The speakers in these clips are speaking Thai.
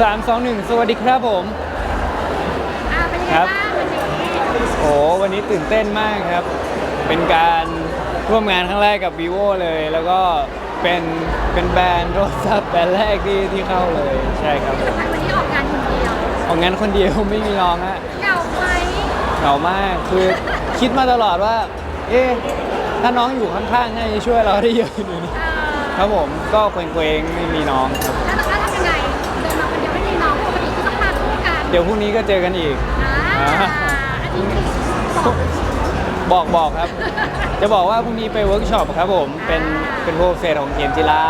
สามสองหนึ่งสวัสดีครับผม อ่าเป็นยังไงครับ บ้างวันนี้โอ้วันนี้ตื่นเต้นมากครับ เป็นการร่วมงานครั้งแรกกับ vivo เลย แล้วก็เป็นเป็นแบรนด์โทรศัพท์แบรนด์แรกที่ที่เข้าเลย ใช่ครับผมวันนี้ออกงานคนเดียวออกงานคนเดียว ไม่มีน้องฮะเหงาไหมเหงามาก คือคิดมาตลอดว่า เอ๊ะถ้าน้องอยู่ข้างๆน่าจะช่วยเราได้เยอะอยู่นี่เออครับผม ก็เคว้งๆไม่มีน้องครับ แเดี๋ยวพรุ่งนี้ก็เจอกันอีกอ่าอ่าอันนี้คือบอกบอกบอกครับ จะบอกว่าพรุ่งนี้ไปเวิร์กช็อปครับผม เป็นเป็นพวกเฟสของเกมจิล่า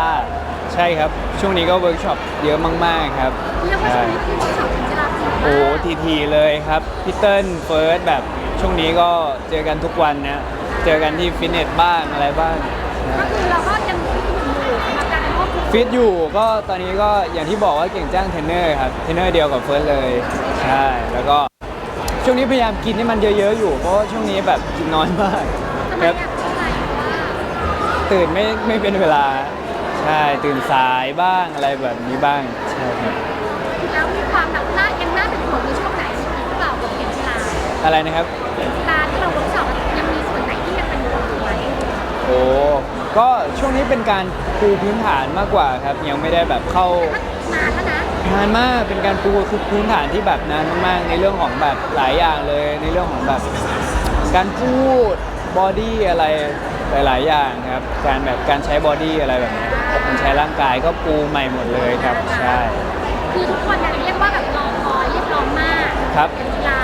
ใช่ครับ ช่วงนี้ก็เวิร์กช็อปเยอะมาก ๆ ครับเรียกว่าช่ใช่วงนี้คือเวิร์กช็อปถึงจะรับจริงโอ้ทีทีๆเลยครับพี่เติ้ลเฟิร์สแบบช่วงนี้ก็เจอกันทุกวันนะ เจอกันที่ฟิตเนสบ้างอะไรบ้างก็คือเราก็ยัง ฟิตอยู่ก็ตอนนี้ก็อย่างที่บอกว่าเก่งจ้างเทรนเนอร์ครับเทรนเนอร์เดียวกับเฟิร์สเลย ใช่ แล้วก็ช่วงนี้พยายามกินให้มันเยอะๆอยู่ เพราะว่าช่วงนี้แบบกินน้อยมากทำไมครับเนี่ยเพราะอะไรเพราะว่าตื่นไม่ไม่เป็นเวลา ใช่ตื่นสายบ้างอะไรแบบนี้บ้างใช่ครับแล้วมีความหนักหน้ายังน่าเป็นห่วงในช่วงไหนอีกหรือเปล่ากับเข็มกีฬาอะไรนะครับเข็มกีฬาที่เราเวิร์กช็อปยังมีส่วนไหนที่ยังเป็นห่วงอยู่ไหมโอ้ ก็ช่วงนี้เป็นการปูพื้นฐานมากกว่าครับ ยังไม่ได้แบบเข้า นานแล้วนะนานมากเป็นการปูคือพื้นฐานที่แบบนานมากๆ ในเรื่องของแบบหลายอย่างเลย ในเรื่องของแบบการพูดบอดี้อะไรหลาย ๆ อย่างครับ การแบบการใช้บอดี้อะไรแบบนี้การใช้ร่างกายก็ปูใหม่หมดเลยครับ ใช่คือทุกคนเนี่ยเรียกว่าแบบรอคอยเรียกร้องมากครับเข็มกีฬา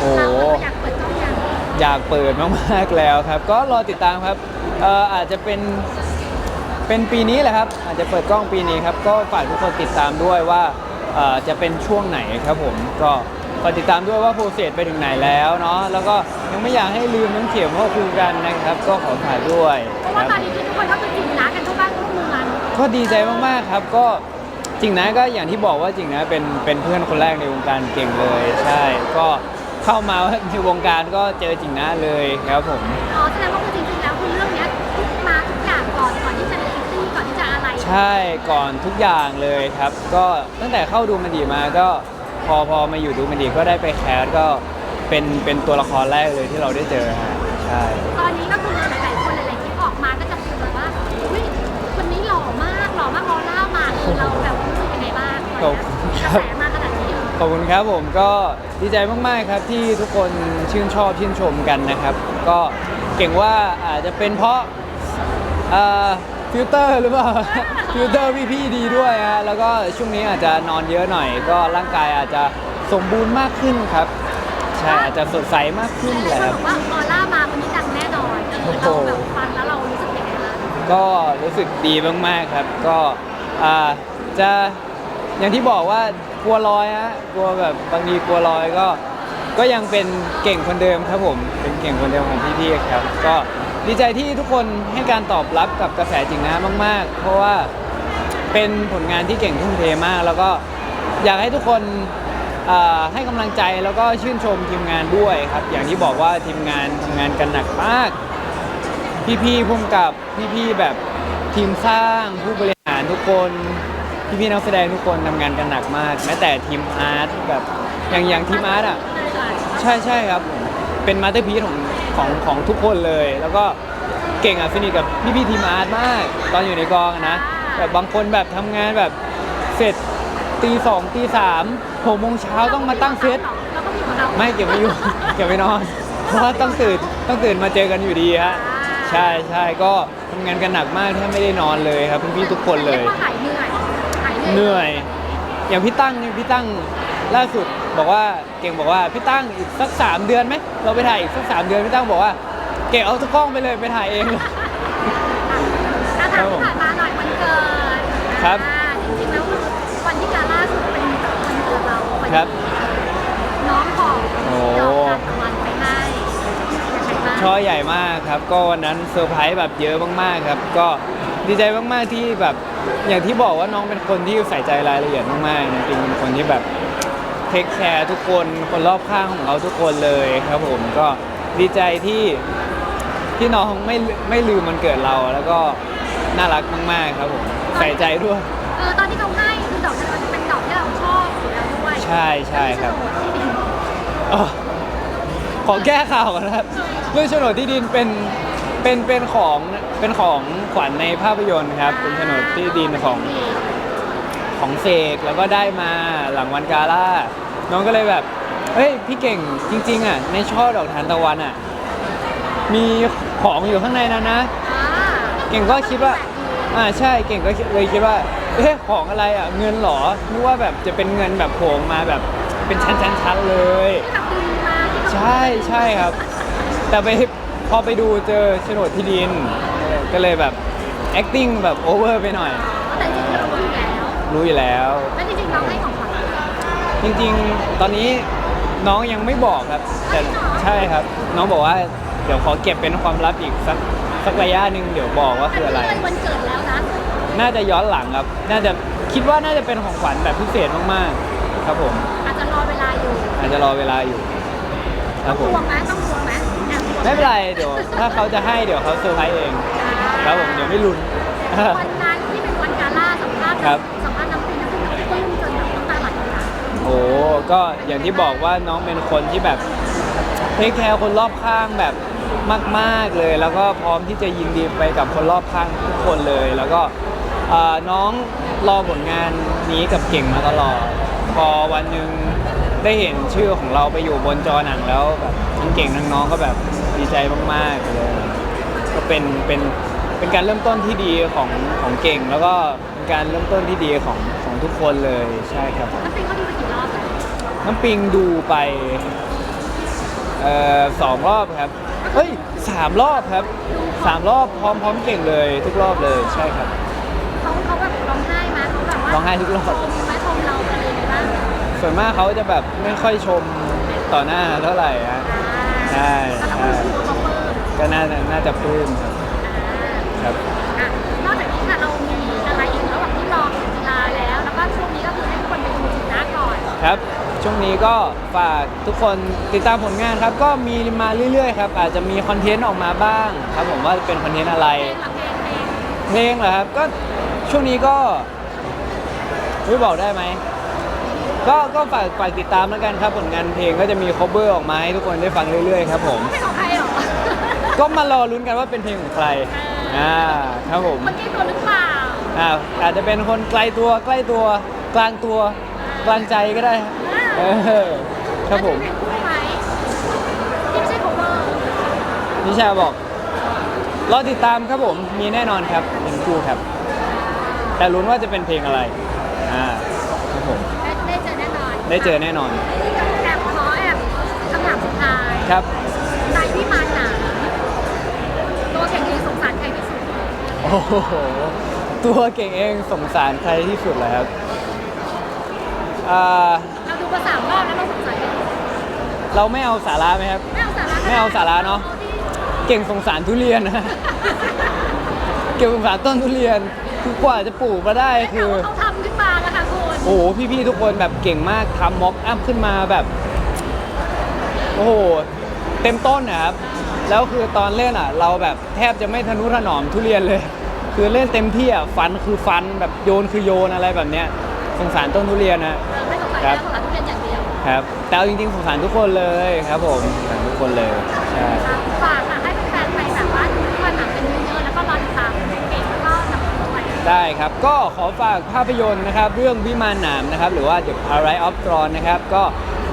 โอ้เออเราอยากเปิดกล้องยังอยากเปิดมาก ๆ แล้วครับ ก็รอติดตามครับ เอ่ออาจจะเป็นเป็นปีนี้แหละครับ อาจจะเปิดกล้องปีนี้ครับ ก็ฝากทุกคนติดตามด้วยว่าเอ่อจะเป็นช่วงไหนครับผมก็ฝากติดตามด้วยว่าโปรเซสไปถึงไหนแล้วเนาะแล้วก็ยังไม่อยากให้ลืมน้ำเขียวพ่อครูกันนะครับ ก็ขอฝากด้วยเพราะคว่ารับตอนนี้คือทุกคนก็คือจินตนากันทุกบ้านทุกเมือง ก็ดีใจมากๆครับก็จริงนะก็อย่างที่บอกว่าจริงนะเป็นเป็นเพื่อนคนแรกในวงการเก่งเลยใช่ ก็เข้ามาในวงการก็เจอจริงนะเลยครับผม อ๋อแสดงว่าคือจริงๆแล้ว คือเรื่องเนี้ยทุกมาทุกอย่างก่อนก่อนที่จะคิตตี้ก่อนที่จะอะไรใช่ก่อนทุกอย่างเลยครับ ก็ตั้งแต่เข้าดูมันดีมาก็พอพอมาอยู่ดูมันดีก็ได้ไปแคสก็เป็นเป็นตัวละครแรกเลยที่เราได้เจอฮะใช่ ตอนนี้ก็คือหลายๆคนหลายๆคลิปออกมาก็จะคือแบบว่าอุ้ยคนนี้หล่อมากหล่อมากออร่ามาเออเราแบบรู้สึกยังไงบ้างตอนเนี้ยกระแสมาขนาดนี้ขอบคุณครับผมก็ดีใจมากๆครับที่ทุกคนชื่นชอบชื่นชมกันนะครับ ก็ เก่งว่าอาจจะเป็นเพราะเอ่อฟิลเตอร์หรือเปล่าฟิลเตอร์พี่ๆดีด้วยฮะแล้วก็ช่วงนี้อาจจะนอนเยอะหน่อย ก็ร่างกายอาจจะสมบูรณ์มากขึ้นครับใช่อาจจะสดใสมากขึ้นหแหลายละคคนรับบอกว่าออร่ามาคนนี้ดังแน่นอนเออเราแบบฟังแล้วเรารู้สึกยังไงบ้างก็รู้สึกดีมากๆครับ ก็อ่าจะอย่างที่บอกว่ากลัวลอยฮะกลัวแบบบางทีกลัวลอยก็ ก็ยังเป็นเก่งคนเดิมครับผม เป็นเก่งคนเดิมของพี่ๆครับ ก็ดีใจที่ทุกคนให้การตอบรับกับกระแสจริงนะมาก ๆ เพราะว่าเป็นผลงานที่เก่งทุ่มเทมาก แล้วก็อยากให้ทุกคนให้กำลังใจแล้วก็ชื่นชมทีมงานด้วยครับ อย่างที่บอกว่าทีมงานทำงานกันหนักมาก พี่ๆพุ่มกับพี่ๆแบบทีมสร้างผู้บริหารทุกคนพี่ๆนักแสดงทุกคนทำงานกันหนักมาก แม้แต่ทีมอาร์ตแบบอย่างอย่างทีมอาร์ตอะ ใช่ใช่ครับผมเป็นมาสเตอร์พีซของของของทุกคนเลย แล้วก็เก่งอะสนิทกับพี่ๆทีมอาร์ตมาก ตอนอยู่ในกองอะนะแบบบางคนแบบทำงานแบบเสร็จตีสองตีสามหกโมงเช้าต้องมาตั้งเซต เราก็มีของเราไม่เก็บไม่อยู่ เก็บไม่นอน เพราะว่าต้องตื่นต้องตื่นมาเจอกันอยู่ดีฮะใช่ใช่ก็ทำงานกันหนักมากแทบไม่ได้นอนเลยครับพี่ๆทุกคนเลย รีกว่าหายเหนื่อยหายเหนื่อย อย่างพี่ตั้งเนี่ยพี่ตั้งล่าสุด บอกว่าเก่งบอกว่าพี่ตั้งอีกสักสามเดือนไหมเราไปถ่ายอีกสักสามเดือนพี่ตั้งบอกว่า เก่งเอาทุกกล้องไปเลยไปถ่ายเองเลย อาถามที่ผ่านมาหน่อยวันเกิดครับ อ่าจริงๆแล้ววันที่การล่าสุดเป็นวันเกิดเราวันครับ น้องของโอ้ดอกทานตะวันไปให้ยังไงบ้างช่อใหญ่มากครับ ก็วันนั้นเซอร์ไพรส์แบบเยอะมากๆครับ ก็ดีใจมากๆที่แบบอย่างที่บอกว่าน้องเป็นคนที่ใส่ใจรายละเอียดมากๆจริงๆเป็นคนที่แบบเทคแคร์ทุกคนคนรอบข้างของเราทุกคนเลยครับผมก็ดีใจที่ที่น้องไม่ไม่ลืมมันเกิดเราแล้วก็น่ารักมากๆครับผมใส่ใจด้วย เออตอนที่เขาให้คือดอกทานตะวันเป็นดอกที่เราชอบใช่ใช่ครับอ๋อขอแก้ข่าวก่อนนะครับเรื่องโฉนดที่ดินเป็นเป็นเป็นของเป็นของขวัญในภาพยนตร์ครับเป็นโฉนดที่ดินของของเสกแล้วก็ได้มาหลังวันกาล่า น้องก็เลยแบบเฮ้ยพี่เก่งจริง ๆอะในช่อดอกทานตะวันอะมีของอยู่ข้างในนั้นนะอ่าเก่งก็คิดว่า อ่าใช่เก่งก็เลยคิดว่าเอ๊ะของอะไรอะเงินเหรอนึกว่าแบบจะเป็นเงินแบบโผล่มาแบบเป็นชั้นๆๆเลยที่แบบดึงมาที่แบบใช่ใช่ครับ แต่ไปพอไปดูเจอโฉนดที่ดิน ก็เลยแบบ acting แบบโอเวอร์ไปหน่อย แต่จริงๆเรารู้อยู่แล้ว รู้อยู่แล้ว แล้วจริงๆน้องให้ของขวัญอะไร จริงๆ ตอนนี้น้องยังไม่บอกครับ แต่ใช่ครับ น้องบอกว่าเดี๋ยวขอเก็บเป็นความลับอีกสักสักระยะหนึ่งเดี๋ยวบอกว่าคืออะไรนนี้เลยวันเกิดแล้วนะน่าจะย้อนหลังครับ น่าจะคิดว่าน่าจะเป็นของขวัญแบบพิเศษมากๆ ครับผม อาจจะรอเวลาอยู่อาจจะรอเวลาอยู่ คต้รัอบงผมทวงไหมต้องทวงไหมแอบทวงหไม่เป็นไรเดี๋ยวถ้าเขาจะให้เดี๋ยวเขาเซอร์ไพรส์เอง ครับผมเดี๋ยวไม่ลุ้น วันนั้นที่เป็นวันกาล่าสัมภาษณ์ครับ โอ้ก็อย่างที่บอกว่าน้องเป็นคนที่แบบเทคแคร์คนรอบข้างแบบมาก ๆเลย แล้วก็พร้อมที่จะยินดีไปกับคนรอบข้างทุกคนเลย แล้วก็น้องรอผลงานนี้กับเก่งมาตลอด พอวันหนึ่งได้เห็นชื่อของเราไปอยู่บนจอหนังแล้วแบบทั้งเก่งทั้งน้องก็แบบดีใจมากๆเลยก็เป็นเป็นเป็นการเริ่มต้นที่ดีของของเก่ง แล้วก็เป็นการเริ่มต้นที่ดีของของทุกคนเลยใช่ครับน้ำ น้ำปิงดูไปเอ่อสองรอบครับเฮ้ยสามรอบครับสามรอบพร้อมพร้อมเก่งเลย ทุกรอบเลยใช่ครับ เขาเขาแบบร้องไห้ไหมเขาแบบว่าร้องไห้ทุกรอบ ชมไหมชมเราอะไรอย่างเงี้ยบ้างส่วนมากเขาจะแบบไม่ค่อยชมต่อหน้าเท่าไหร่ฮะ ใช่แต่เราก็รู้ว่าเขาเพิ่มก็น่าจะน่าจะปลื้มครับครับอะนอกจากนี้ค่ะเรามีอะไรอีกระหว่างที่รอกีฬาแล้ว แล้วก็ช่วงนี้ก็คือให้ทุกคนไปดูจินะก่อนครับ ช่วงนี้ก็ฝากทุกคนติดตามผลงานครับ ก็มีมาเรื่อยๆครับ อาจจะมีคอนเทนต์ออกมาบ้างครับผมว่าเป็นคอนเทนต์อะไรเพลงหลักเพลงเพลงเพลงเหรอครับ ก็ช่วงนี้ก็ไม่บอกได้ไหม ก็ก็ฝากฝากติดตามแล้วกันครับผลงานเพลงก็จะมี cover ออกมาให้ทุกคนได้ฟังเรื่อยๆครับผมเพลงของใครเหรอก็มารอลุ้นกันว่าเป็นเพลงของใคร อ่า ครับผมคนใกล้ตัวหรือเปล่า อ่า อาจจะเป็นคนไกลตัวใกล้ตัว กลางตัว กลางใจก็ได้ เออครับผมแล้วจะเป็นเพลงคู่ไหมที่ไม่ใช่ cover นิชาบอกรอติดตามครับผมมีแน่นอนครับเป็นคู่ครับ แต่ลุ้นว่าจะเป็นเพลงอะไรอ่าครับผมได้ได้เจอแน่นอนได้เจอแน่นอนแอบขอแอบคำถามสุดท้ายครับใจที่มาหนาตัวแข่งเองสงสารใครที่สุดโอ้โห ตัวเก่งเองสงสารใครที่สุดเลยครับ อ่าเราดู มาสามรอบแล้วเราสงสัยไหมเราไม่เอาสาระไหมครับ ไม่เอาสาระไม่เอาสาระเนอะ เก่งสงสารทุเรียนนะ เก่งสงสารต้นทุเรียนคือกว่าจะปลูกมาได้แต่คือว่าเขาทำขึ้นมาแล้วค่ะคุณโอ้โหพี่ๆทุกคนแบบเก่งมากทำม็อกอัพขึ้นมาแบบ โอ้โห เต็มต้นนะครับ แล้วคือตอนเล่นอะ เราแบบแทบจะไม่ทะนุถนอมทุเรียนเลย คือเล่นเต็มที่อะฟันคือฟันแบบโยนคือโยนอะไรแบบเนี้ย สงสารต้นทุเรียนนะ เออไม่สงสัยครัแค่บสงสารทุเรียนอย่างเดียว ครับแต่เอาจริงๆสงสารทุกคนเลยครับผมสงสารทุกคนเลยใช่ฝากค่ะให้แฟนๆไปแบบว่าดูว่าหนังเป็นเยอะๆแล้วก็รอติดตามเก่งแล้วก็หนังด้วยได้ครับ ก็ขอฝากภาพยนตร์นะครับ เรื่องวิมานหนามนะครับ หรือว่า The Paradise of Thron นะครับ ก็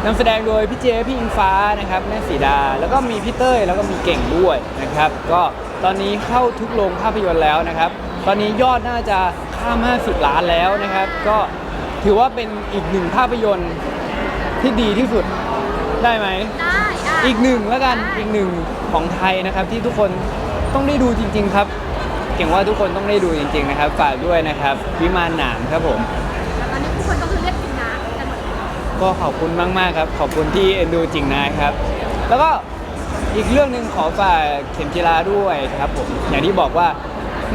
นำแสดงโดยพี่เจพี่อิงฟ้านะครับแม่สีดา แล้วก็มีพี่เต้ยแล้วก็มีเก่งด้วยนะครับ ก็ตอนนี้เข้าทุกโรงภาพยนตร์แล้วนะครับ ตอนนี้ยอดน่าจะข้าม50ล้านแล้วนะครับ ก็ถือว่าเป็นอีกหนึ่งภาพยนตร์ ที่ดีที่สุดได้ไหม ได้ได้อีกหนึ่งแล้วกันอีกหนึ่งของไทยนะครับ ที่ทุกคนต้องได้ดูจริง ๆ ครับ เก่งว่าทุกคนต้องได้ดูจริง ๆ นะครับ ฝากด้วยนะครับวิมานหนามครับผมแล้วตอนนี้ทุกคนก็คือเรียกจริงนะกันหมดเลยก็ขอบคุณมาก ๆ ครับ ขอบคุณที่เอ็นดูจริงนะครับ แล้วก็อีกเรื่องหนึ่งขอฝากเข็มจีราด้วยครับผม อย่างที่บอกว่า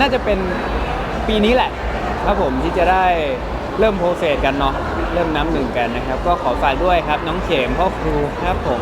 น่าจะเป็นปีนี้แหละ ครับผมที่จะได้เริ่มโปรเซสกันเนาะ เริ่มน้ำหนึ่งกันนะครับ ก็ขอฝากด้วยครับน้องเข็มพ่อครูครับผม